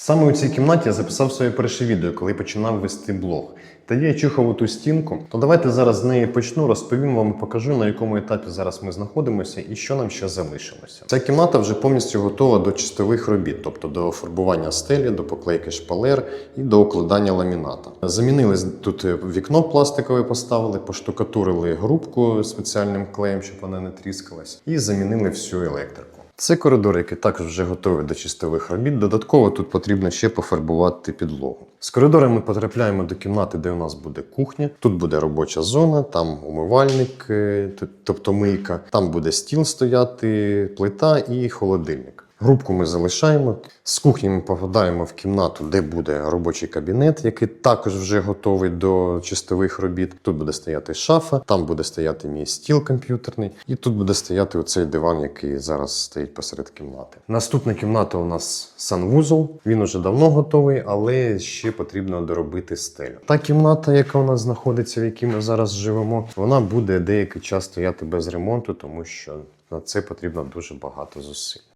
Саме у цій кімнаті я записав своє перше відео, коли починав вести блог. Та я чухав ту стінку. То давайте зараз з неї почну, розповім вам і покажу, на якому етапі зараз ми знаходимося і що нам ще залишилося. Ця кімната вже повністю готова до чистових робіт, тобто до фарбування стелі, до поклейки шпалер і до укладання ламіната. Замінили тут вікно пластикове, поставили, поштукатурили грубку спеціальним клеєм, щоб вона не тріскалась, і замінили всю електрику. Це коридор, який також вже готовий до чистових робіт. Додатково тут потрібно ще пофарбувати підлогу. З коридора ми потрапляємо до кімнати, де у нас буде кухня. Тут буде робоча зона, там умивальник, е, тобто мийка, там буде стіл стояти, плита і холодильник. Грубку ми залишаємо. З кухні ми попадаємо в кімнату, де буде робочий кабінет, який також вже готовий до чистових робіт. Тут буде стояти шафа, там буде стояти мій стіл комп'ютерний, і тут буде стояти оцей диван, який зараз стоїть посеред кімнати. Наступна кімната у нас санвузол. Він уже давно готовий, але ще потрібно доробити стелю. Та кімната, яка у нас знаходиться, в якій ми зараз живемо, вона буде деякий час стояти без ремонту, тому що на це потрібно дуже багато зусиль.